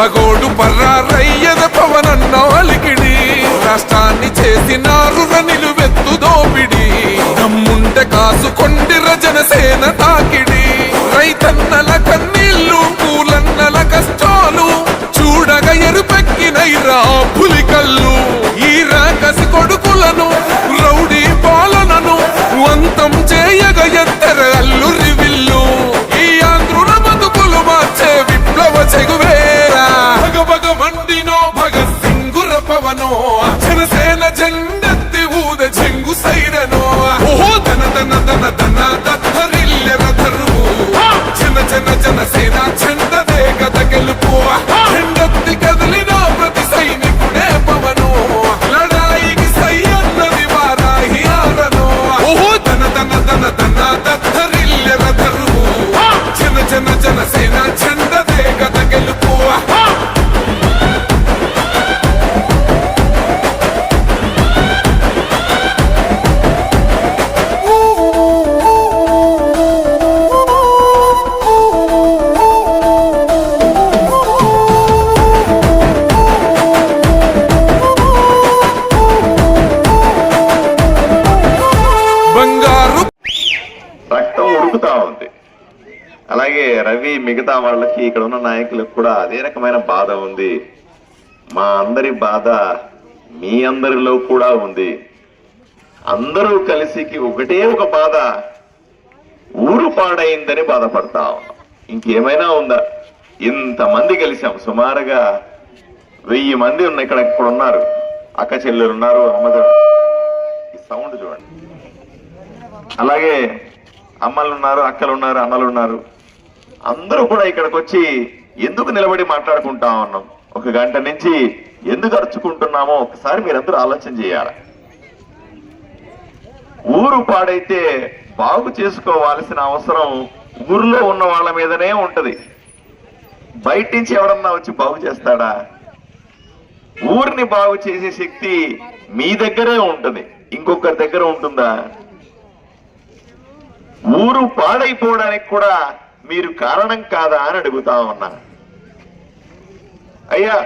పగోడు పర్రారయ్యద పవనన్న అలికిడి. రాష్ట్రాన్ని చేసినారు నిలువెత్తు దోపిడి. దమ్ముంటే కాసుకొండి రజనసేన తాకిడి. రైతన్నల కన్నీళ్ళు పూలన్నల కష్టాలు చూడగ ఎరుపెక్కినైరా పులికల్లు. ఈ రాకసి కొడుకులను రౌడీ పాలనను వంతం చేయగ ఎత్తర అల్లు బంగారు రక్తం ఉడుకుతా ఉంది. అలాగే రవి మిగతా వాళ్ళకి ఇక్కడ ఉన్న నాయకులకు కూడా అదే రకమైన బాధ ఉంది. మా అందరి బాధ మీ అందరిలో కూడా ఉంది. అందరూ కలిసికి ఒకటే ఒక బాధ ఊరు పాడైందని బాధపడతా ఉన్నాం. ఇంకేమైనా ఉందా? ఇంతమంది కలిసాం. సుమారుగా వెయ్యి మంది ఉన్న ఇక్కడ ఇక్కడ ఉన్నారు. అక్క చెల్లెలు ఉన్నారు అమ్మదు ఈ సౌండ్ చూడండి. అలాగే అమ్మలు ఉన్నారు అక్కలు ఉన్నారు అన్నలు ఉన్నారు. అందరూ కూడా ఇక్కడికి వచ్చి ఎందుకు నిలబడి మాట్లాడుకుంటా ఉన్నాం? ఒక గంట నుంచి ఎందుకు అరుచుకుంటున్నామో ఒకసారి మీరందరూ ఆలోచన చేయాలి. ఊరు పాడైతే బాగు చేసుకోవాల్సిన అవసరం ఊర్లో ఉన్న వాళ్ళ మీదనే ఉంటది. బయట నుంచి ఎవరన్నా వచ్చి బాగు చేస్తాడా? ఊరిని బాగు చేసే శక్తి మీ దగ్గరే ఉంటుంది. ఇంకొకరి దగ్గర ఉంటుందా? ఊరు పాడైపోవడానికి కూడా మీరు కారణం కాదా అని అడుగుతా ఉన్నా. అయ్యా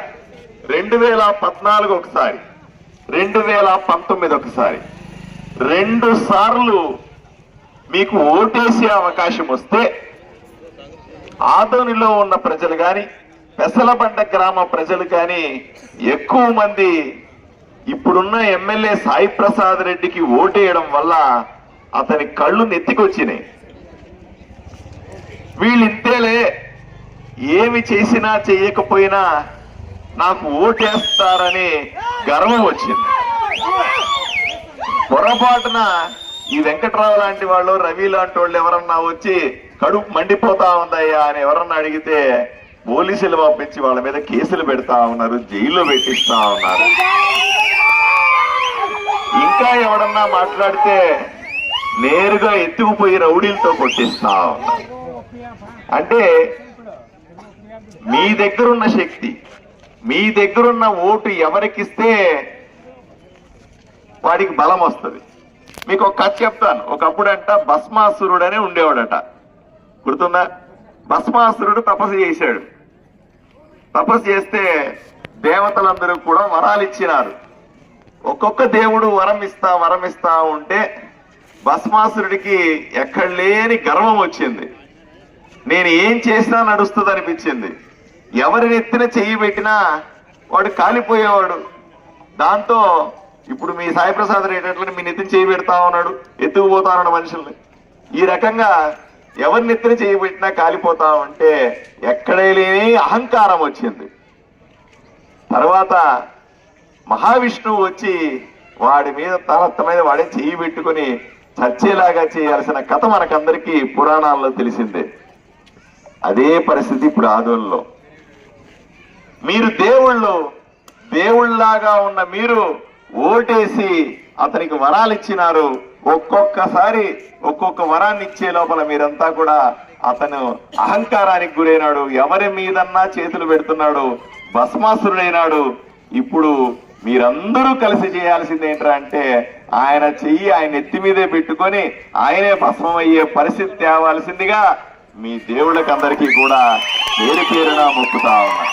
రెండు వేల పద్నాలుగు ఒకసారి రెండు వేల పంతొమ్మిది ఒకసారి రెండు సార్లు మీకు ఓటేసే అవకాశం వస్తే ఆదోనిలో ఉన్న ప్రజలు కానీ పెసలబండ గ్రామ ప్రజలు కానీ ఎక్కువ మంది ఇప్పుడున్న ఎమ్మెల్యే సాయి ప్రసాద్ రెడ్డికి ఓటేయడం వల్ల అతని కళ్ళు నెత్తికొచ్చినాయి. వీళ్ళింతేలే ఏమి చేసినా చెయ్యకపోయినా నాకు ఓటేస్తారని గర్వం వచ్చింది. పొరపాటున ఈ వెంకట్రావు లాంటి వాళ్ళు రవి లాంటి వాళ్ళు ఎవరన్నా వచ్చి కడుపు మండిపోతా ఉందయ్యా అని ఎవరన్నా అడిగితే పోలీసులు పంపించి వాళ్ళ మీద కేసులు పెడతా ఉన్నారు జైల్లో పెట్టిస్తా ఉన్నారు. ఇంకా ఎవడన్నా మాట్లాడితే నేరుగా ఎత్తుకుపోయి రౌడీలతో కొట్టిస్తా అంటే మీ దగ్గరున్న శక్తి మీ దగ్గరున్న ఓటు ఎవరికిస్తే వాడికి బలం వస్తుంది. మీకు ఒక కథ చెప్తాను. ఒకప్పుడంట భస్మాసురుడు అనే ఉండేవాడట. గుర్తుందా? భస్మాసురుడు తపస్సు చేశాడు. తపస్సు చేస్తే దేవతలందరూ కూడా వరాలు ఇచ్చినారు ఒక్కొక్క దేవుడు వరం ఇస్తా వరం ఇస్తా ఉంటే భస్మాసురుడికి ఎక్కడ లేని గర్వం వచ్చింది. నేను ఏం చేసినా నడుస్తుంది అనిపించింది ఎవరి నెత్తిన చెయ్యి పెట్టినా వాడు కాలిపోయేవాడు. దాంతో ఇప్పుడు మీ సాయిప్రసాద్ ప్రసాద్ మీ నెత్తిన చేయి పెడతా ఉన్నాడు. ఎత్తుకుపోతా ఉన్నాడు మనుషుల్ని. ఈ రకంగా ఎవరి నెత్తిన చేయి పెట్టినా కాలిపోతా ఉంటే ఎక్కడే లేని అహంకారం వచ్చింది. తర్వాత మహావిష్ణువు వచ్చి వాడి మీద తన మీద వాడే చెయ్యి పెట్టుకుని చచ్చేలాగా చేయాల్సిన కథ మనకందరికీ పురాణాల్లో తెలిసిందే. అదే పరిస్థితి ఇప్పుడు ఆదోళనలో మీరు దేవుళ్ళు దేవుళ్ళలాగా ఉన్న మీరు ఓటేసి అతనికి వరాలు ఇచ్చినారు. ఒక్కొక్కసారి ఒక్కొక్క వరాన్ని ఇచ్చే లోపల మీరంతా కూడా అతను అహంకారానికి గురైనాడు. ఎవరి మీదన్నా చేతులు పెడుతున్నాడు. భస్మాసురుడైనాడు. ఇప్పుడు మీరందరూ కలిసి చేయాల్సింది ఏంట్రా అంటే ఆయన చెయ్యి ఆయన ఎత్తి మీదే పెట్టుకొని ఆయనే భస్మం అయ్యే పరిస్థితి తేవాల్సిందిగా మీ దేవుళ్ళకి అందరికీ కూడా పేరు పేరున మొక్కుతా ఉన్నా.